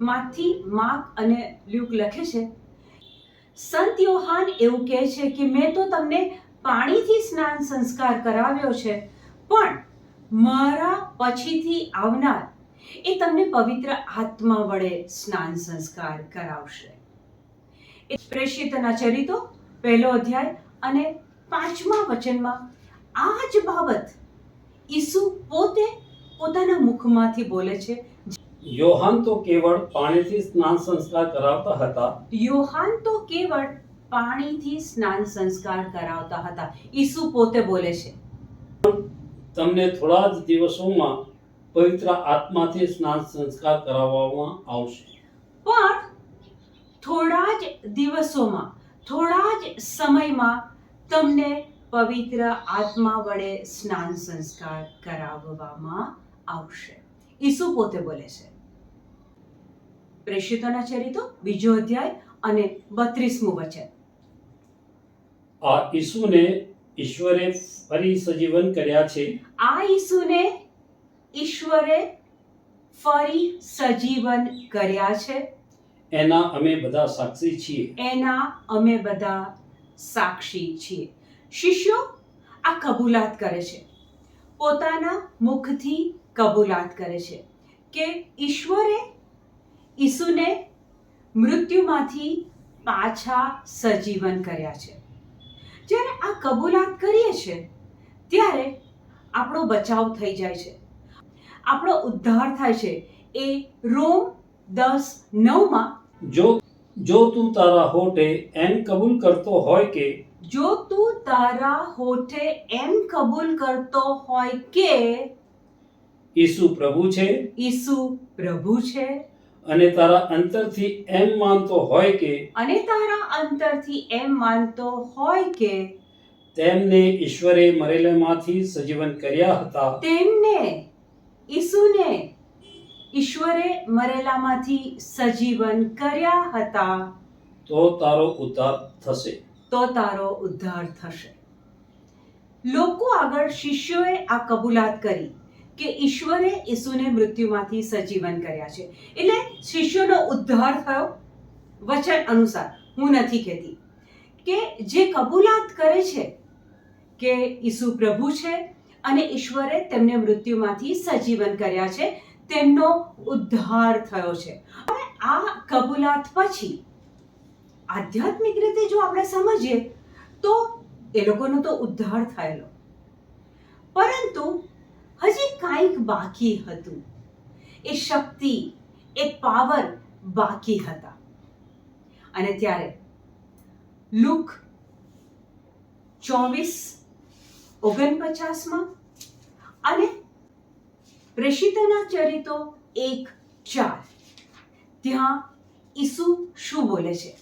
માંથી માર્ક અને લ્યુક લખે છે. સંત યોહાન એવું કહે છે કે, મેં તો તમને પાણીથી સ્નાન સંસ્કાર કરાવ્યો છે, પણ મારા પછીથી આવનાર એ તમને પવિત્ર આત્મા વડે સ્નાન સંસ્કાર કરાવશે. પ્રેષિતના ચરિતો, પહેલો અધ્યાય અને પાંચમા વચનમાં આ જ બાબત ઈસુ પોતે પોતાના મુખમાંથી બોલે છે યોહાન તો કેવળ પાણીથી સ્નાન સંસ્કાર કરાવતા હતા. યોહાન તો કેવળ પાણીથી સ્નાન સંસ્કાર કરાવતા હતા. ઈસુ પોતે બોલે છે. તમને થોડા જ દિવસોમાં પવિત્ર આત્માથી સ્નાન સંસ્કાર કરાવવામાં આવશે. પણ થોડા જ દિવસોમાં થોડા જ સમયમાં તમને પવિત્ર આત્મા વડે સ્નાન સંસ્કાર કરાવવામાં આવશે. ઈસુ પોતે બોલે છે. પ્રેષિતોના ચરિતો બીજો અધ્યાય અને બત્રીસમું વચન. આ ઈસુને ઈશ્વરે ફરી સજીવન કર્યા છે. આ ઈસુને ઈશ્વરે ફરી સજીવન કર્યા છે. એના અમે બધા સાક્ષી છીએ. એના અમે બધા સાક્ષી છીએ. શિષ્યો આ કબૂલાત કરે છે. પોતાના મુખથી કબૂલાત કરે છે કે ઈશ્વરે ઈસુને મૃત્યુમાંથી પાછા સજીવન કર્યા છે. જ્યારે આ કબૂલાત કરીએ છીએ ત્યારે આપણો બચાવ થઈ જાય છે. આપણો ઉદ્ધાર થાય છે એ રોમ દસ નવમાં જો જો તું તારા હોઠે એમ કબૂલ કરતો હોય કે જો તું તારા હોઠે એમ કબૂલ કરતો હોય કે ઈસુ પ્રભુ છે? ઈસુ પ્રભુ છે. અને તારા અંતરથી એમ માનતો હોય કે? અને તારા અંતરથી એમ માનતો હોય કે? તેમને ઈશ્વરે મરેલામાંથી સજીવન કર્યા હતા. તેમને ઈસુને ઈશ્વરે મરેલામાંથી સજીવન કર્યા હતા. તો તારો ઉદ્ધાર થશે. તો તારો ઉદ્ધાર થશે. લોકો આગળ શિષ્યોએ આ કબૂલાત કરી. કે ઈશ્વરે ઈસુને મૃત્યુમાંથી સજીવન કર્યા છે. એટલે શિષ્યોનો ઉદ્ધાર થયો વચન અનુસાર. હું નથી કહેતી. કે જે કબૂલાત કરે છે કે ઈસુ પ્રભુ છે અને ઈશ્વરે તેમને મૃત્યુમાંથી સજીવન કર્યા છે, તેમનો ઉદ્ધાર થયો છે. હવે આ કબૂલાત પછી આધ્યાત્મિક રીતે જો આપણે સમજીએ, તો એ લોકોનો તો ઉદ્ધાર થયેલો. પરંતુ હજી કાંઈક બાકી હતું. એ શક્તિ એ પાવર બાકી હતા. અને ત્યારે લુક ચોવીસ ઓગણપચાસમાં અને પ્રેષિતના ચરિતો એક ચાર. ત્યાં ઈસુ શું બોલે છે?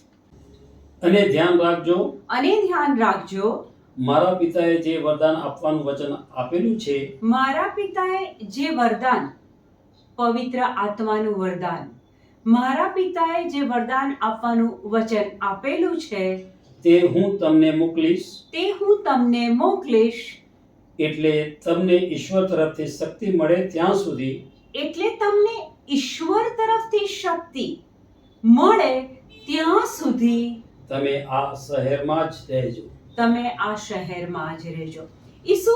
અને ધ્યાન રાખજો. અને ધ્યાન રાખજો મારા પિતાએ જે વરદાન આપવાનું વચન આપેલું છે? મારા પિતાએ જે વરદાન પવિત્ર આત્માનું વરદાન મારા પિતાએ જે વરદાન આપવાનું વચન આપેલું છે તે હું તમને મોકલીશ. તે હું તમને મોકલીશ. એટલે તમને ઈશ્વર તરફથી શક્તિ મળે ત્યાં સુધી. એટલે તમને ઈશ્વર તરફથી શક્તિ મળે ત્યાં સુધી. તમે આ શહેરમાં જ રહેજો. તમે આ શહેરમાં જ રહેજો. ઈસુ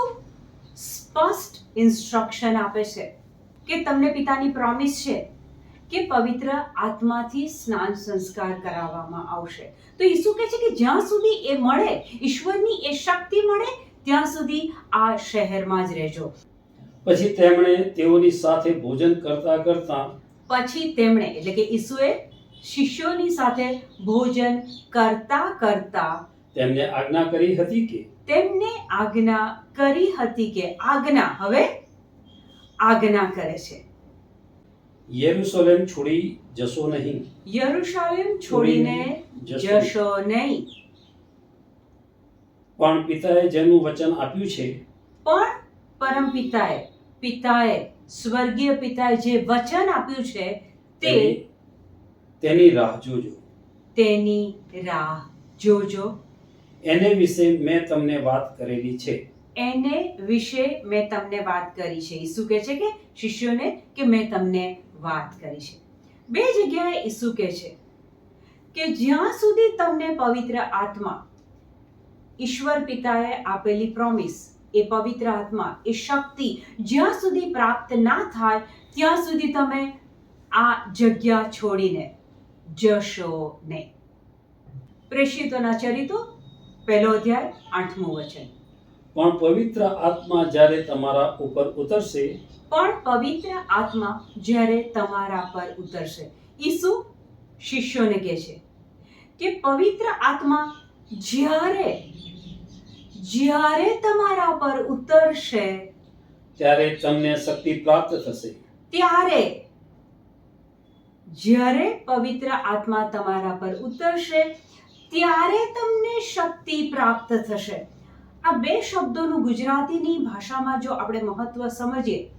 સ્પષ્ટ ઇન્સ્ટ્રક્શન આપે છે કે તમને પિતાની પ્રોમિસ છે કે પવિત્ર આત્માથી સ્નાન સંસ્કાર કરાવવામાં આવશે. તો ઈસુ કહે છે કે જ્યાં સુધી એ મળે ઈશ્વરની એ શક્તિ મળે ત્યાં સુધી આ શહેરમાં જ રહેજો. પછી તેમણે તેઓની સાથે ભોજન કરતા કરતા પછી તેમણે એટલે કે ઈસુએ શિષ્યોની સાથે ભોજન કરતા કરતા તેમને આજ્ઞા કરી હતી કે? તેમને આજ્ઞા કરી હતી કે આજ્ઞા હવે આજ્ઞા કરે છે. યેરુશલેમ છોડી જશો નહીં. યરુશાલેમ છોડીને જશો નહીં. પણ પિતાએ જેનું વચન આપ્યું છે? પણ પરમ પિતાએ પિતાએ સ્વર્ગીય પિતાએ જે વચન આપ્યું છે તે તેની રાહ જોજો. તેની રાહ જોજો. એને વિશે મેં તમને વાત કરેલી છે. એને વિશે મેં તમને વાત કરી છે. ઈસુ કહે છે કે, શિષ્યોને, કે મેં તમને વાત કરી છે. બે જગ્યાએ ઈસુ કહે છે કે, જ્યાં સુધી તમને પવિત્ર આત્મા, ઈશ્વર પિતાએ આપેલી પ્રોમિસ એ પવિત્ર આત્મા, એ શક્તિ જ્યાં સુધી પ્રાપ્ત ના થાય, ત્યાં સુધી તમે આ જગ્યા છોડીને જશો નહીં. પ્રેષિતોના ચરિત્રો પહેલો અધ્યાય આઠમું વચન. પણ પવિત્ર આત્મા જ્યારે તમારા ઉપર ઉતરશે પણ પવિત્ર આત્મા જ્યારે તમારા પર ઉતરશે. ઈસુ શિષ્યોને કહે છે કે પવિત્ર આત્મા જ્યારે જ્યારે તમારા પર ઉતરશે ત્યારે તમને શક્તિ પ્રાપ્ત થશે. ત્યારે જ્યારે પવિત્ર આત્મા તમારા પર ઉતરશે ત્યારે તમને શક્તિ પ્રાપ્ત થશે. આ બે શબ્દોનું ગુજરાતીની ભાષામાં જો આપણે મહત્વ સમજીએ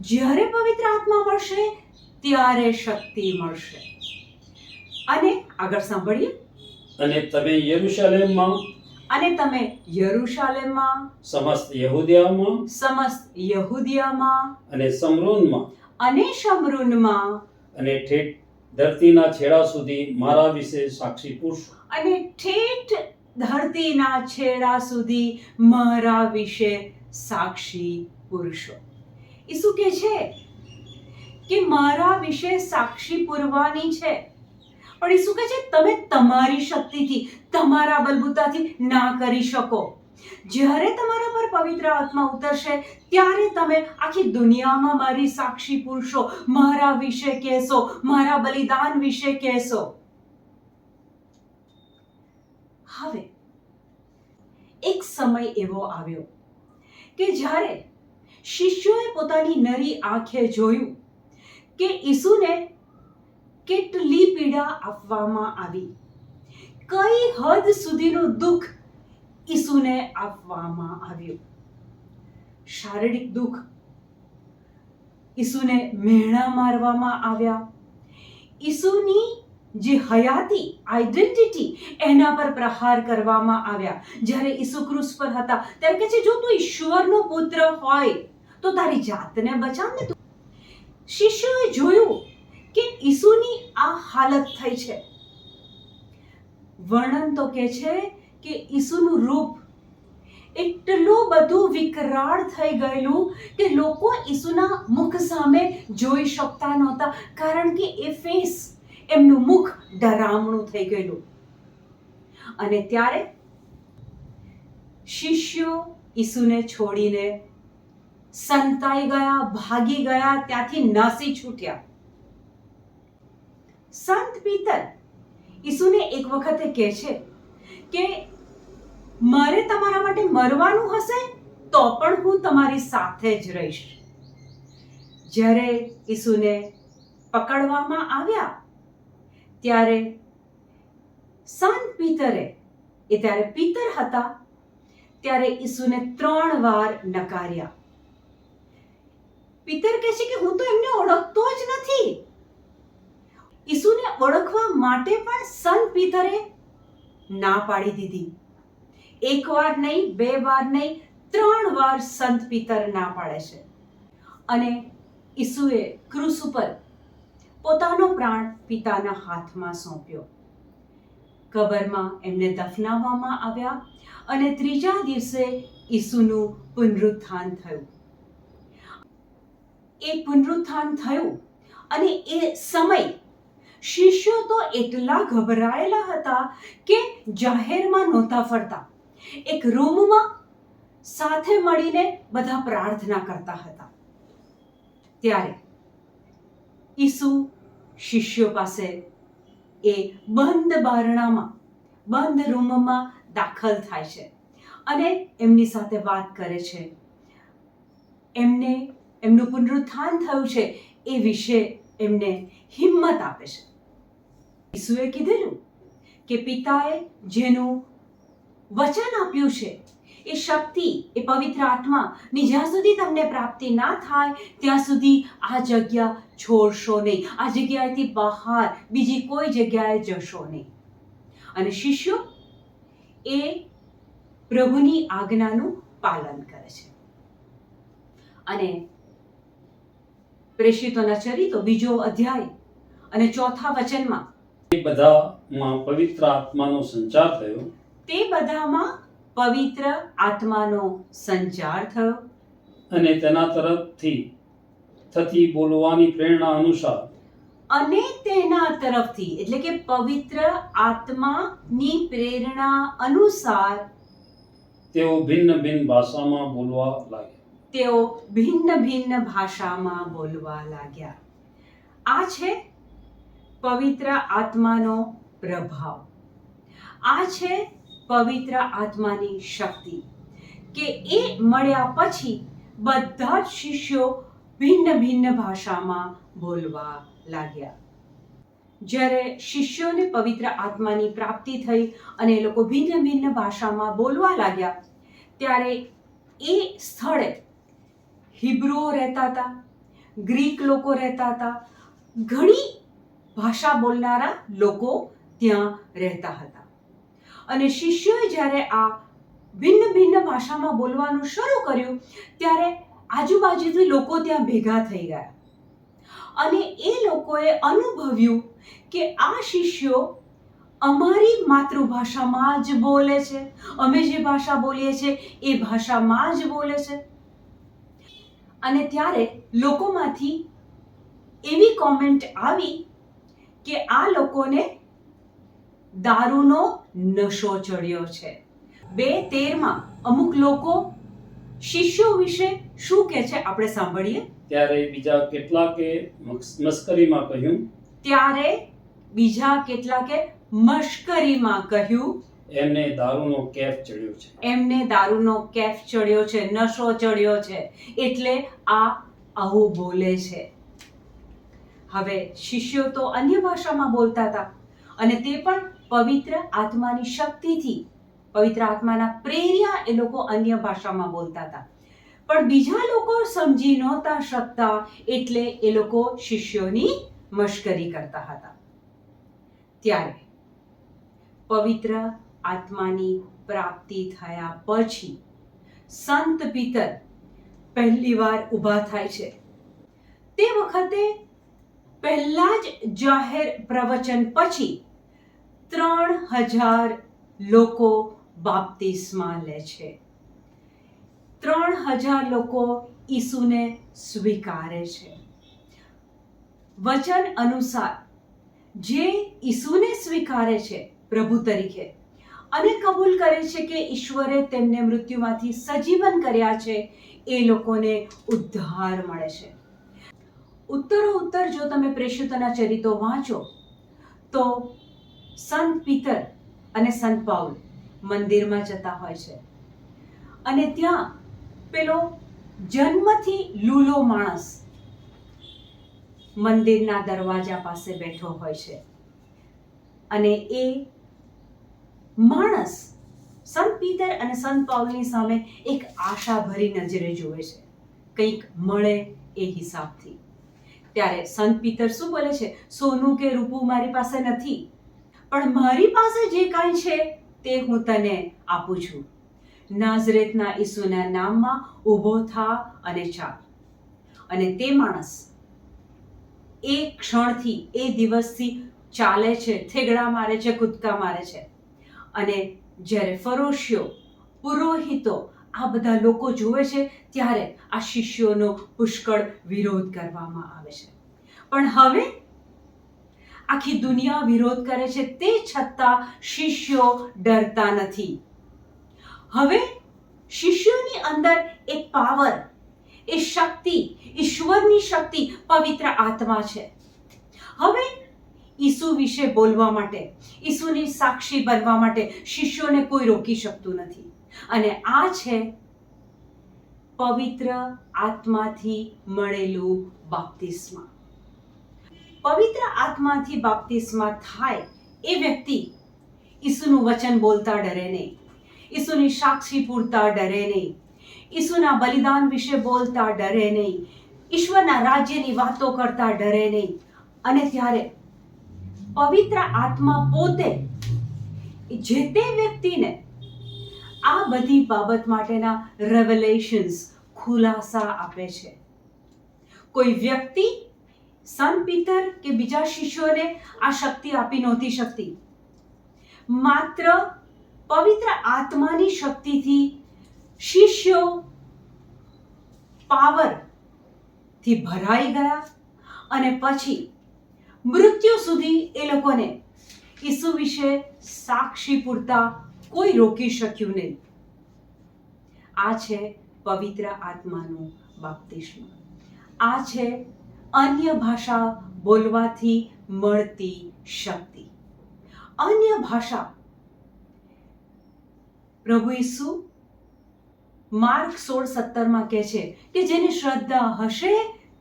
જ્યારે પવિત્ર આત્મા મળશે ત્યારે શક્તિ મળશે. અને આગળ સાંભળીએ. અને તમે યરુશાલેમમાં? અને તમે યરુશાલેમમાં? સમસ્ત યહૂદિયામાં? સમસ્ત યહૂદિયામાં? અને સમરૂનમાં અને સમરૂનમાં અને ઠેઠ ધરતીના છેડા સુધી મારા વિશે સાક્ષી પુરુષો અને ઠેઠ ધરતીના છેડા સુધી મારા વિશે સાક્ષી પુરુષો ઈસુ કે છે કે મારા વિશે સાક્ષી પુરવાની છે. પણ ઈસુ કહે છે, તમે તમારી શક્તિથી, તમારા બલબૂતાથી ના કરી શકો. જ્યારે તમારા પર પવિત્ર આત્મા ઉતરશે, ત્યારે તમે આખી દુનિયામાં મારી સાક્ષી પુરુષો, મારા વિશે કહેશો, મારા બલિદાન વિશે કહેશો. હવે, એક સમય એવો આવ્યો કે જ્યારે શિષ્યોએ પોતાની નરી આંખે જોયું કે ઈસુને કેટલી પીડા આપવામાં આવી. કઈ હદ સુધીનું દુઃખ ઈસુને આપવામાં આવ્યું. શારીરિક દુઃખ. ઈસુને મહેણા મારવામાં આવ્યા. ઈસુની જે હયાતી આઈડેન્ટિટી એના પર પ્રહાર કરવામાં આવ્યા. જ્યારે ઈસુ ક્રુસ પર હતા, ત્યારે કહે છે, જો તું ઈશ્વરનો પુત્ર હોય, તો તારી જાતને બચાવ ને તું. શિષ્યોએ જોયું કે ઈસુની આ હાલત થઈ છે. વર્ણન તો કે છે કે ઈસુનું રૂપ એટલું બધું વિકરાળ થઈ ગયેલું કે લોકો ઈસુના મુખ સામે જોઈ શકતા નહોતા. કારણ કે એ ફેસ એમનું મુખ ડરામણું થઈ ગયેલું. અને ત્યારે શિષ્યો ઈસુને છોડીને સંતાઈ ગયા, ભાગી ગયા, ત્યાંથી નાસી છૂટ્યા. સંત પિતર ઈસુને એક વખતે કહે છે કે મારે તમારા માટે મરવાનું હશે તો પણ હું તમારી સાથે જ રહીશ. જ્યારે ઈસુને પકડવામાં આવ્યા, ત્યારે સન પિતરે, એ ત્યારે પિતર હતા, ત્યારે ઈસુને ત્રણ વાર નકાર્યા. પિતર કહે છે કે હું તો એમને ઓળખતો જ નથી. ઈસુને ઓળખવા માટે પણ સન પિતરે ના પાડી દીધી. એક વાર નહીં, બે વાર નહીં, ત્રણ વાર સંત પિતર ના પાડે છે. અને ઈસુએ ક્રુસ ઉપર પોતાનો પ્રાણ પિતાના હાથમાં સોંપ્યો. કબરમાં એમને દફનાવવામાં આવ્યા અને ત્રીજા દિવસે ઈસુનું પુનરુત્થાન થયું. એ પુનરુત્થાન થયું અને એ સમય શિષ્યો તો એટલા ગભરાયેલા હતા કે જાહેરમાં નહોતા ફરતા. એક રૂમમાં સાથે મળીને બધા પ્રાર્થના કરતા હતા. ત્યારે ઈસુ શિષ્યો પાસે એ બંધ બારણામાં, બંધ રૂમમાં દાખલ થાય છે અને એમની સાથે વાત કરે છે. એમને એમનું પુનરુત્થાન થયું છે એ વિશે એમને હિંમત આપે છે. ઈસુએ કીધેલું કે પિતાએ જેનું વચન આપ્યું છે. એ શક્તિ, એ પવિત્ર આત્માની જ્યાં સુધી તમને પ્રાપ્તિ ના થાય, ત્યાં સુધી આ જગ્યા છોડશો નહીં. આ જગ્યાએથી બહાર બીજી કોઈ જગ્યાએ જશો નહીં. અને શિષ્યો, એ પ્રભુની આજ્ઞાનું પાલન કરે છે. અને પ્રેષિતોના ચરિત્રો બીજો અધ્યાય અને ચોથા વચનમાં એ બધામાં પવિત્ર આત્માનો સંચાર થયો. તે બધામાં પવિત્ર આત્માનો સંચાર થયો. અને તેના તરફથી થતી બોલવાની પ્રેરણા અનુસાર અને તેના તરફથી એટલે કે પવિત્ર આત્માની પ્રેરણા અનુસાર તેઓ ભિન્ન ભિન્ન ભાષામાં બોલવા લાગ્યા. તેઓ ભિન્ન ભિન્ન ભાષામાં બોલવા લાગ્યા. આ છે પવિત્ર આત્માનો પ્રભાવ. આ છે પવિત્ર આત્માની શક્તિ. કે એ મળ્યા પછી બધા જ શિષ્યો ભિન્ન ભિન્ન ભાષામાં બોલવા લાગ્યા. જ્યારે શિષ્યોને પવિત્ર આત્માની પ્રાપ્તિ થઈ અને એ લોકો ભિન્ન ભિન્ન ભાષામાં બોલવા લાગ્યા, ત્યારે એ સ્થળે હિબ્રુઓ રહેતા હતા, ગ્રીક લોકો રહેતા હતા, ઘણી ભાષા બોલનારા લોકો ત્યાં રહેતા હતા. અને શિષ્યોએ જ્યારે આ ભિન્ન ભિન્ન ભાષામાં બોલવાનું શરૂ કર્યું, ત્યારે આજુબાજુથી લોકો ત્યાં ભેગા થઈ ગયા. અને એ લોકોએ અનુભવ્યું કે આ શિષ્યો અમારી માતૃભાષામાં જ બોલે છે, અમે જે ભાષા બોલીએ છીએ એ ભાષામાં જ બોલે છે. અને ત્યારે લોકોમાંથી એવી કોમેન્ટ આવી કે આ લોકોને દારૂનો નશો ચડ્યો છે. બે તેરમાં અમુક લોકો શિષ્યો વિશે શું કહે છે આપણે સાંભળીએ? ત્યારે બીજા કેટલાકે મસ- મસ્કરીમાં કહ્યું. ત્યારે બીજા કેટલાકે મશ્કરીમાં કહ્યું. એમને દારૂનો કેફ ચડ્યો છે. એમને દારૂનો કેફ ચડ્યો છે નશો ચડ્યો છે એટલે આ આવું બોલે છે. હવે શિષ્યો તો અન્ય ભાષામાં બોલતા હતા અને તે પણ પવિત્ર આત્માની શક્તિથી, પવિત્ર આત્માના પ્રેર્યા એ લોકો અન્ય ભાષામાં બોલતા હતા. પણ બીજા લોકો સમજી નહોતા શકતા એટલે એ લોકો શિષ્યોની મશ્કરી કરતા હતા. ત્યારે પવિત્ર આત્માની પ્રાપ્તિ થયા પછી સંત પિતર પહેલી વાર ઊભા થાય છે. તે વખતે પહેલા જ જાહેર પ્રવચન પછી ત્રણ હજાર લોકો બાપ્તિસ્મા લે છે. ત્રણ હજાર લોકો ઈસુને સ્વીકારે છે. વચન અનુસાર જે ઈસુને સ્વીકારે છે પ્રભુ તરીકે અને કબૂલ કરે છે કે ઈશ્વરે તેમને મૃત્યુમાંથી સજીવન કર્યા છે, એ લોકોને ઉદ્ધાર મળે છે. ઉત્તરો ઉત્તર જો તમે પ્રેષિતોના ચરિત્રો વાંચો, તો સંત પિતર અને સંત પાઉલ મંદિરમાં જતા હોય છે. અને ત્યાં પેલો જન્મથી લૂલો માણસ મંદિરના દરવાજા પાસે બેઠો હોય છે. અને એ માણસ સંત પીતર અને સંત પાઉલની સામે એક આશાભરી નજરે જુએ છે. કંઈક મળે એ હિસાબથી. ત્યારે સંત પીતર શું બોલે છે? સોનું કે રૂપું મારી પાસે નથી. પણ મારી પાસે જે કાંઈ છે તે હું તને આપું છું. નાઝરેતના ઈસુના નામમાં ઊભો થા અને ચાલ. અને તે માણસ એ ક્ષણથી, એ દિવસથી ચાલે છે, થેગડા મારે છે, કૂદકા મારે છે. અને જ્યારે ફરોશીઓ, પુરોહિતો આ બધા લોકો જુએ છે, ત્યારે આ શિષ્યોનો પુષ્કળ વિરોધ કરવામાં આવે છે. પણ હવે આખી દુનિયા વિરોધ કરે છે તે છતાં શિષ્યો ડરતા નથી. હવે શિષ્યોની અંદર એક પાવર, એ શક્તિ, ઈશ્વરની શક્તિ, પવિત્ર આત્મા છે. હવે ઈસુ વિશે બોલવા માટે, ઈસુની સાક્ષી બનવા માટે શિષ્યોને કોઈ રોકી શકતું નથી. અને આ છે પવિત્ર આત્માથી મળેલું બાપ્તિસ્મા. પવિત્ર આત્માથી બાપ્તિસ્મા થાય એ વ્યક્તિ ઈસુનું વચન બોલતા ડરે નહીં. ઈસુની સાક્ષી પૂરતા ડરે નહીં. ઈસુના બલિદાન વિશે બોલતા ડરે નહીં. ઈશ્વરના રાજ્યની વાતો કરતા ડરે નહીં. અને ત્યારે પવિત્ર આત્મા પોતે જે તે વ્યક્તિને આ બધી બાબત માટેના રેવલેશન્સ ખુલાસા આપે છે. કોઈ વ્યક્તિ સંત પિતર કે બીજા શિષ્યોને આ શક્તિ આપી નહોતી શકતી. માત્ર પવિત્ર આત્માની શક્તિથી શિષ્યો પાવરથી ભરાઈ ગયા અને પછી મૃત્યુ સુધી એ લોકોને ઈસુ વિશે સાક્ષી પૂરતા કોઈ રોકી શક્યું નહીં. આ છે પવિત્ર આત્માનું બાપ્તિસ્મ. આ છે અન્ય ભાષા બોલવાથી મળતી શક્તિ. અન્ય ભાષા. પ્રભુ ઈસુ માર્ક સોળ સત્તરમાં કહે છે કે જેને શ્રદ્ધા હશે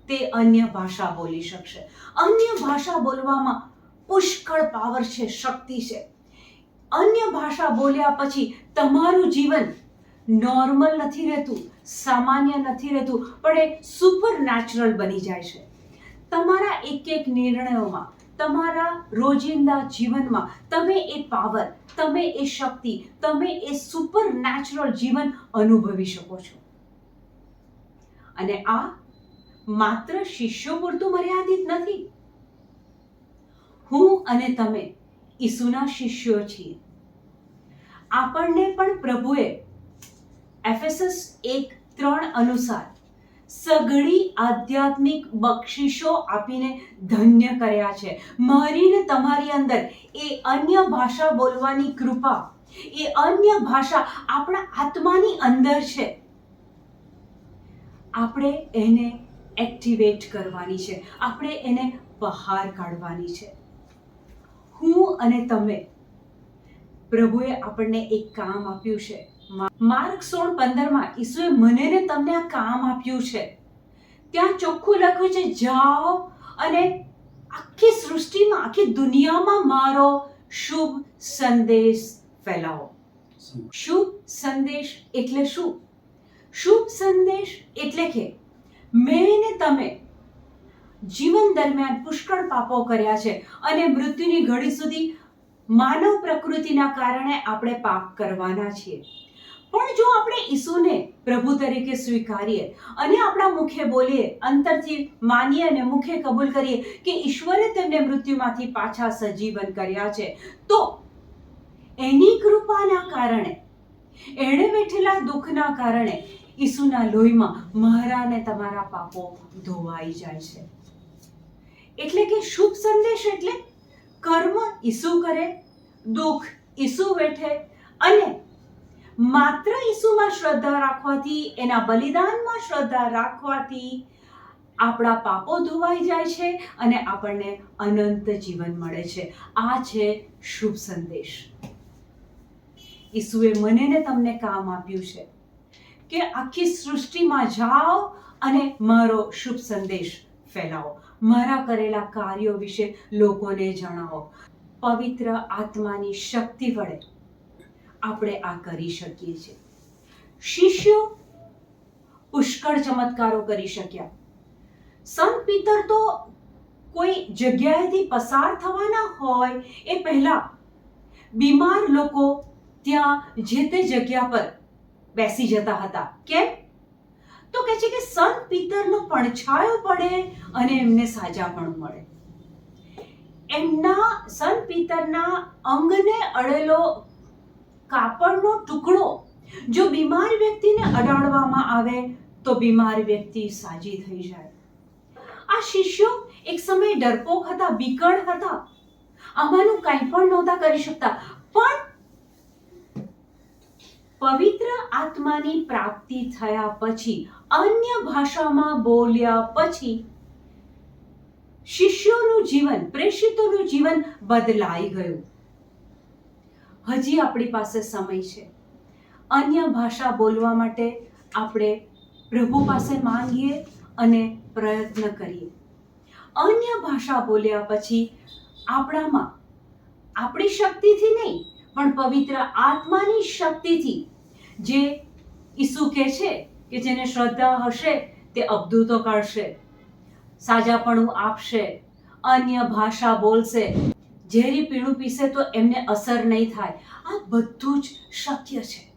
તે અન્ય ભાષા બોલી શકશે. અન્ય ભાષા બોલવામાં પુષ્કળ પાવર છે, શક્તિ છે. અન્ય ભાષા બોલ્યા પછી તમારું જીવન નોર્મલ નથી રહેતું, સામાન્ય નથી રહેતું, પણ એ સુપર નેચરલ બની જાય છે. તમારા એક એક નિર્ણયોમાં, તમારા રોજિંદા જીવનમાં તમે એ પાવર, તમે એ શક્તિ, તમે એ સુપર નેચરલ જીવન અનુભવી શકો છો. અને આ માત્ર શિષ્યો પૂરતું મર્યાદિત નથી. હું અને તમે ઈસુના શિષ્યો છીએ. આપણને પણ પ્રભુએ એફએસએસ એક ત્રણ અનુસાર સઘળી આધ્યાત્મિક બક્ષિશો આપીને ધન્ય કર્યા છે. મારીને તમારી અંદર એ અન્ય ભાષા બોલવાની કૃપા, એ અન્ય ભાષા આપણા આત્માની અંદર છે. આપણે એને એક્ટિવેટ કરવાની છે. આપણે એને બહાર કાઢવાની છે. હું અને તમે પ્રભુએ આપણને એક કામ આપ્યું છે. માર્ક સોળ પંદરમાં ઈસુએ મને ને તમને આ કામ આપ્યું છે. ત્યાં ચોખ્ખું લખ્યું છે, જાઓ અને આખી સૃષ્ટિમાં, આખી દુનિયામાં મારો શુભ સંદેશ ફેલાવો. શુભ સંદેશ એટલે શું? શુભ સંદેશ એટલે કે મેં ને તમે જીવન દરમિયાન પુષ્કળ પાપો કર્યા છે અને મૃત્યુની ઘડી સુધી માનવ પ્રકૃતિના કારણે આપણે પાપ કરવાના છીએ. પણ જો આપણે ઈસુને પ્રભુ તરીકે સ્વીકારીએ અને આપણા મુખે બોલીએ, અંતરથી માનીએ અને મુખે કબૂલ કરીએ કે ઈશ્વરે તેમને મૃત્યુમાંથી પાછા સજીવન કર્યા છે, તો એની કૃપાના કારણે, એણે બેઠેલા દુઃખના કારણે ઈસુના લોહીમાં મારા અને તમારા પાપો ધોવાઈ જાય છે. એટલે કે શુભ સંદેશ એટલે કર્મ ઈસુ કરે, દુઃખ ઈસુ વેઠે અને માત્ર ઈસુમાં શ્રદ્ધા રાખવાથી, એના બલિદાનમાં શ્રદ્ધા રાખવાથી આપણા પાપો ધોવાઈ જાય છે અને આપણને અનંત જીવન મળે છે. આ છે શુભ સંદેશ. ઈસુએ મને ને તમને કામ આપ્યું છે કે આખી સૃષ્ટિમાં જાઓ અને મારો શુભ સંદેશ ફેલાવો. મારા કરેલા કાર્યો વિશે લોકોને જણાવો. પવિત્ર આત્માની શક્તિ વડે આપણે આ કરી શકીએ છીએ. શિષ્યો પુષ્કળ ચમત્કારો કરી શક્યા. સંત પિતર તો કોઈ જગ્યાએથી પસાર થવાના હોય એ પહેલા બીમાર લોકો ત્યાં જે તે જગ્યા પર બેસી જતા હતા. કેમ? તો કહે છે કે સંત પિતરનો પડછાયો પડે અને એમને સાજાપણું મળે. એમના સંત પિતરના અંગને અડેલો કાપડનો ટુકડો. જો બીમાર વ્યક્તિને અડાડવામાં આવે, તો બીમાર વ્યક્તિ સાજી થઈ જાય. આ શિષ્યો એક સમયે ડરપોક હતા, બીકળ હતા. આમાંનું કંઈ પણ નહોતા કરી શકતા. પણ પવિત્ર આત્માની પ્રાપ્તિ થયા પછી, અન્ય ભાષામાં બોલ્યા પછી, શિષ્યોનું જીવન, પ્રેષિતોનું જીવન બદલાઈ ગયું. હજી આપણી પાસે સમય છે. અન્ય ભાષા બોલવા માટે આપણે પ્રભુ પાસે માંગીએ અને પ્રયત્ન કરીએ. અન્ય ભાષા બોલ્યા પછી આપણામાં આપણી શક્તિથી નહીં, પણ પવિત્ર આત્માની શક્તિથી, જે ઈસુ કહે છે કે જેને શ્રદ્ધા હશે તે અબદૂતો કાઢશે સાજાપણું આપશે, અન્ય ભાષા બોલશે. ઝેરી પીણું પીશે તો એમને અસર નહીં થાય. આ બધું જ શક્ય છે.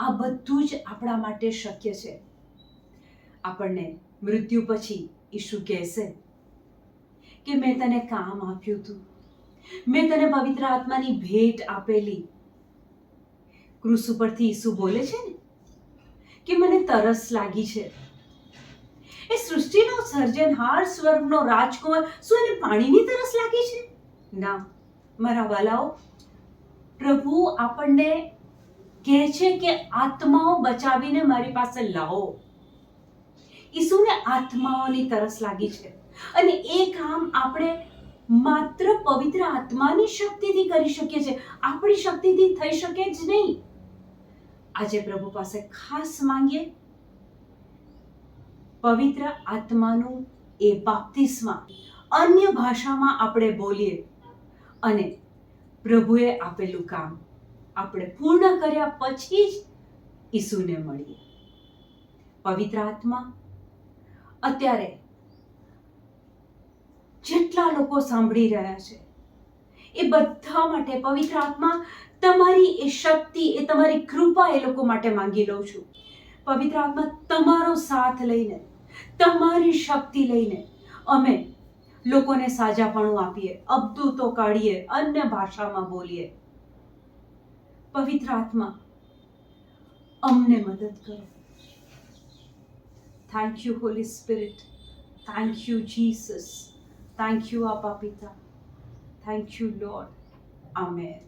આ બધું જ આપણા માટે શક્ય છે. આપણને મૃત્યુ પછી ઈશુ કહેશે કે મેં તને કામ આપ્યું હતું. મેં તને પવિત્ર આત્માની ભેટ આપેલી. ક્રુસ ઉપરથી ઈસુ બોલે છે ને કે મને તરસ લાગી છે. એ સૃષ્ટિનો સર્જનહાર સ્વર્ગનો રાજકુમાર શું એને પાણીની તરસ લાગી છે? ના, મારા વાલાઓ, પ્રભુ આપણને કહે છે કે આત્માઓ બચાવીને મારી પાસે લાવો. ઈસુને આત્માઓની તરસ લાગી છે અને એ કામ આપણે માત્ર પવિત્ર આત્માની શક્તિથી કરી શકીએ છીએ. આપણી શક્તિથી થઈ શકે જ નહીં. આજે પ્રભુ પાસે ખાસ માંગીએ, પવિત્ર આત્માનું એ બાપ્તિસ્મા. અન્ય ભાષામાં આપણે બોલીએ અને પ્રભુએ આપેલું કામ આપણે પૂર્ણ કર્યા પછી જ ઈસુને મળીએ. પવિત્ર આત્મા, અત્યારે જેટલા લોકો સાંભળી રહ્યા છે, એ બધા માટે પવિત્ર આત્મા તમારી એ શક્તિ, એ તમારી કૃપા એ લોકો માટે માંગી લઉં છું. પવિત્ર આત્મા તમારો સાથ લઈને, તમારી શક્તિ લઈને અમે લોકોને સાજાપણું આપીએ, અબદૂતો કાઢીએ, અન્ય ભાષામાં બોલીએ. પવિત્ર આત્મા, અમને મદદ કરો. Thank you holy spirit thank you Jesus thank you આપા પિતા. Thank you lord amen